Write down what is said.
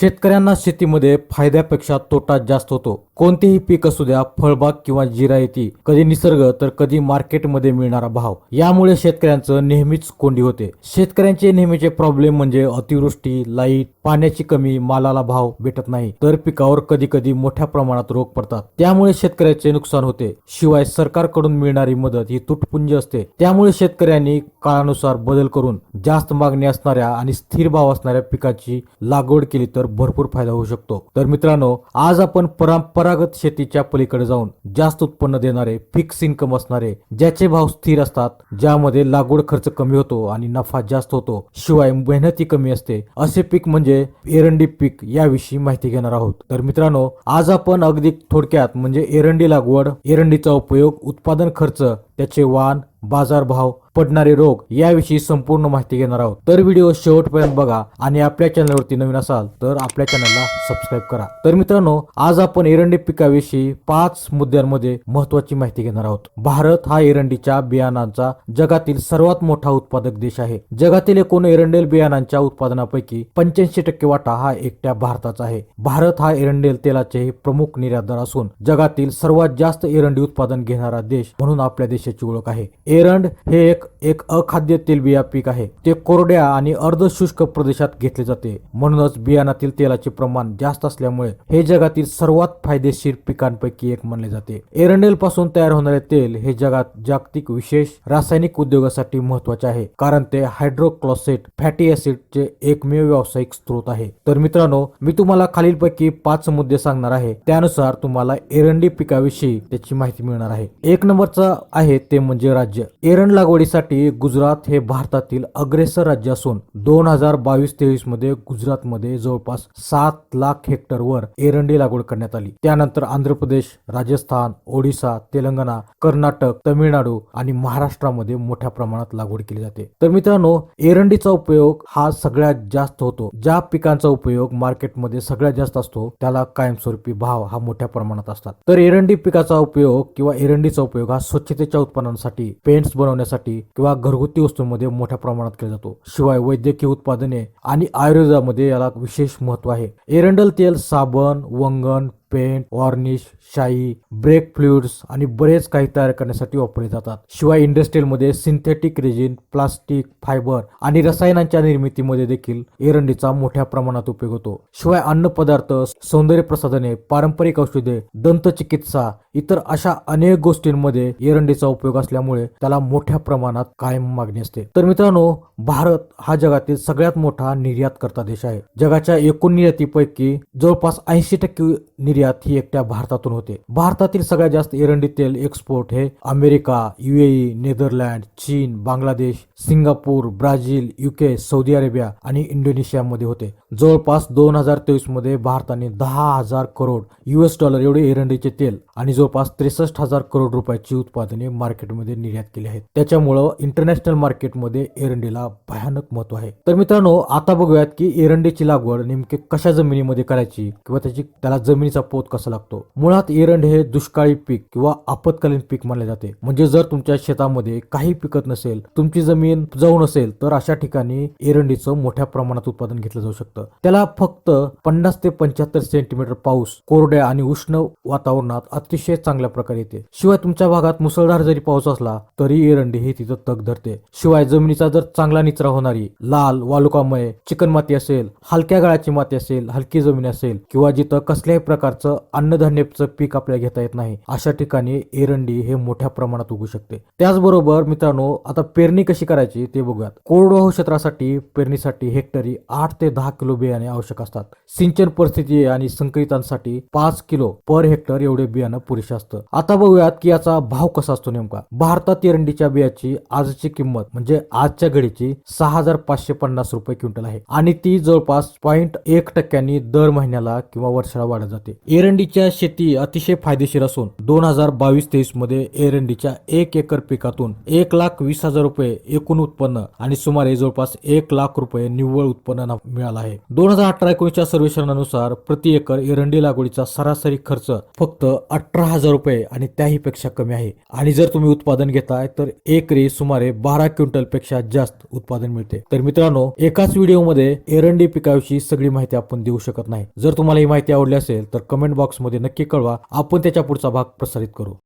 शेतकऱ्यांना शेतीमध्ये फायद्यापेक्षा तोटा जास्त होतो. कोणतेही पीक असू द्या फळबाग किंवा जिरायती कधी निसर्ग तर कधी मार्केटमध्ये मिळणारा भाव. यामुळे शेतकऱ्यांचं नेहमीच कोंडी होते. शेतकऱ्यांचे नेहमीचे प्रॉब्लेम म्हणजे अतिवृष्टी लाइट पाण्याची कमी मालाला भाव भेटत नाही. तर पिकावर कधी कधी मोठ्या प्रमाणात रोग पडतात. त्यामुळे शेतकऱ्याचे नुकसान होते. शिवाय सरकारकडून मिळणारी मदत ही तुटपुंज असते. त्यामुळे शेतकऱ्यांनी काळानुसार बदल करून जास्त मागणी असणाऱ्या आणि स्थिर भाव असणाऱ्या पिकाची लागवड केली तर भरपूर फायदा होऊ शकतो. तर मित्रांनो आज आपण परंपरागत शेतीच्या पलीकडे जाऊन जास्त उत्पन्न देणारे फिक्स इन्कम असणारे ज्याचे भाव स्थिर असतात ज्यामध्ये लागवड खर्च कमी होतो आणि नफा जास्त होतो शिवाय मेहनती कमी असते असे पीक म्हणजे एरंडी पीक याविषयी माहिती घेणार आहोत. तर मित्रांनो आज आपण अगदी थोडक्यात म्हणजे एरंडी लागवड एरंडीचा उपयोग उत्पादन खर्च त्याचे वाण बाजारभाव पडणारे रोग याविषयी संपूर्ण माहिती घेणार आहोत. तर व्हिडिओ शेवटपर्यंत बघा आणि आपल्या चॅनलवरती नवीन असाल तर आपल्या चॅनलला सबस्क्राईब करा. तर मित्रांनो आज आपण एरंडी पिकाविषयी पाच मुद्द्यांमध्ये महत्वाची माहिती घेणार आहोत. भारत हा एरंडीच्या बियाणांचा जगातील सर्वात मोठा उत्पादक देश आहे. जगातील एकूण एरंडेल बियाणांच्या उत्पादनापैकी पंच्याऐंशी टक्के वाटा हा एकट्या भारताचा आहे. भारत हा एरंडेल तेलाचे प्रमुख निर्यातदार असून जगातील सर्वात जास्त एरंडी उत्पादन घेणारा देश म्हणून आपल्या देशाची ओळख आहे. एरंड हे एक एक अखाद्य तेलबिया पीक आहे. ते कोरड्या आणि अर्धशुष्क प्रदेशात घेतले जाते. म्हणूनच बियाणातील तेलाचे प्रमाण जास्त असल्यामुळे हे जगातील सर्वात फायदेशीर पिकांपैकी एक मानले जाते. एरंडेल पासून तयार होणारे तेल हे जगात जागतिक विशेष रासायनिक उद्योगासाठी महत्त्वाचे आहे कारण ते हायड्रोक्लोसेट फॅटी ऍसिडचे एकमेव व्यावसायिक स्रोत आहे. तर मित्रांनो मी तुम्हाला खालीलपैकी पाच मुद्दे सांगणार आहे. त्यानुसार तुम्हाला एरंडी पिकाविषयी त्याची माहिती मिळणार आहे. एक नंबरचा आहे ते म्हणजे राज्य एरंड लागवडीसाठी गुजरात हे भारतातील अग्रेसर राज्य असून दोन हजार बावीस तेवीसमध्ये गुजरातमध्ये जवळपास सात लाख हेक्टरवर एरंडी लागवड करण्यात आली. त्यानंतर आंध्र प्रदेश राजस्थान ओडिसा तेलंगणा कर्नाटक तमिळनाडू आणि महाराष्ट्रामध्ये मोठ्या प्रमाणात लागवड केली जाते. तर मित्रांनो एरंडीचा उपयोग हा सगळ्यात जास्त होतो. ज्या पिकांचा उपयोग मार्केटमध्ये सगळ्यात जास्त असतो त्याला कायमस्वरूपी भाव हा मोठ्या प्रमाणात असतात. तर एरंडी पिकाचा उपयोग किंवा एरंडीचा उपयोग हा स्वच्छतेच्या उत्पादनासाठी पेंट्स बनवण्यासाठी किंवा घरगुती वस्तूंमध्ये मोठ्या प्रमाणात केला जातो. शिवाय वैद्यकीय उत्पादने आणि आयुर्वेदामध्ये याला विशेष महत्त्व आहे. एरंडल तेल साबण वंगण पेंट वॉर्निश शाई ब्रेक फ्लुइड्स आणि बरेच काही तयार करण्यासाठी वापरले जातात. शिवाय इंडस्ट्रीमध्ये सिंथेटिक रेजिन प्लास्टिक फायबर आणि रसायनांच्या निर्मितीमध्ये देखील एरंडीचा मोठ्या प्रमाणात उपयोग होतो. शिवाय अन्न पदार्थ सौंदर्य प्रसाधने पारंपरिक औषधे दंतचिकित्सा इतर अशा अनेक गोष्टींमध्ये एरंडीचा उपयोग असल्यामुळे त्याला मोठ्या प्रमाणात कायम मागणी असते. तर मित्रांनो भारत हा जगातील सगळ्यात मोठा निर्यात करता देश आहे. जगाच्या एकूण निर्यातीपैकी जवळपास ऐंशी टक्के निर्यात ही एकट्या भारतातून होते. भारतातील सगळ्यात जास्त एरंडी तेल एक्सपोर्ट हे अमेरिका युएई नेदरलँड चीन Bangladesh Singapore Brazil UK Saudi Arabia आणि इंडोनेशियामध्ये होते. जवळपास दोन हजार तेवीसमध्ये भारताने दहा हजार करोड युएस डॉलर एवढे एरंडीचे तेल आणि जवळपास त्रेसष्ट हजार करोड रुपयाची उत्पादने मार्केटमध्ये निर्यात केली आहेत. त्याच्यामुळं इंटरनॅशनल मार्केटमध्ये एरंडीला भयानक महत्त्व आहे. तर मित्रांनो आता बघूयात की एरंडीची लागवड नेमके कशा जमिनीमध्ये करायची किंवा त्याची त्याला जमिनीचा पोत कसा लागतो? मुळात एरंड हे दुष्काळी पीक किंवा आपत्कालीन पीक मानले जाते. म्हणजे जर तुमच्या शेतामध्ये काही पिकत नसेल तुमची जमीन जाऊ नसेल तर अशा ठिकाणी एरंडीचं मोठ्या प्रमाणात उत्पादन घेतलं जाऊ शकतं. त्याला फक्त पन्नास ते पंच्याहत्तर सेंटीमीटर पाऊस कोरड्या आणि उष्ण वातावरणात अतिशय चांगल्या प्रकारे येते. शिवाय तुमच्या भागात मुसळधार जरी पाऊस असला तरी एरंडी ही तिथं तग धरते. शिवाय जमिनीचा जर चांगला निचरा होणारी लाल वालुकामय चिकन माती असेल हलक्या गाळाची माती असेल हलकी जमीन असेल किंवा जिथं कसल्याही प्रकारचं अन्नधान्याचं पीक आपल्याला घेता येत नाही. अशा ठिकाणी एरंडी हे मोठ्या प्रमाणात उगू शकते. त्याचबरोबर मित्रांनो आता पेरणी कशी करायची ते बघूयात. कोरडवाहू क्षेत्रासाठी पेरणीसाठी हेक्टरी आठ ते दहा किलो बियाणे आवश्यक असतात. सिंचन परिस्थिती आणि संकरितांसाठी पाच किलो पर हेक्टर एवढे बियाणं पुरेसे असतं. आता बघूयात की याचा भाव कसा असतो नेमका. भारतात एरंडीच्या बियाची आजची किंमत म्हणजे आजच्या घडीची सहा हजार पाचशे पन्नास रुपये क्विंटल आहे. आणि ती जवळपास पॉईंट एक टक्क्यांनी दर महिन्याला किंवा वर्षाला वाढत जाते. एरंडीच्या शेती अतिशय फायदेशीर असून दोन हजार बावीस तेवीसमध्ये एरंडीच्या एक एकर पिकातून एक लाख वीस हजार रुपये एकूण उत्पन्न आणि सुमारे जवळपास एक लाख रुपये निव्वळ उत्पन्न मिळालं आहे. दोन हजार अठरा एकोणीसच्या सर्वेक्षणानुसार प्रति एकर एरंडी लागवडीचा सरासरी खर्च फक्त अठरा हजार रुपये आणि त्याही पेक्षा कमी आहे. आणि जर तुम्ही उत्पादन घेताय तर एकरी सुमारे बारा क्विंटलपेक्षा जास्त उत्पादन मिळते. तर मित्रांनो एकाच व्हिडिओमध्ये एरंडी पिकाविषयी सगळी माहिती आपण देऊ शकत नाही. जर तुम्हाला ही माहिती आवडली असेल तर कमेंट बॉक्समध्ये नक्की कळवा. आपण त्याच्या पुढचा भाग प्रसारित करू.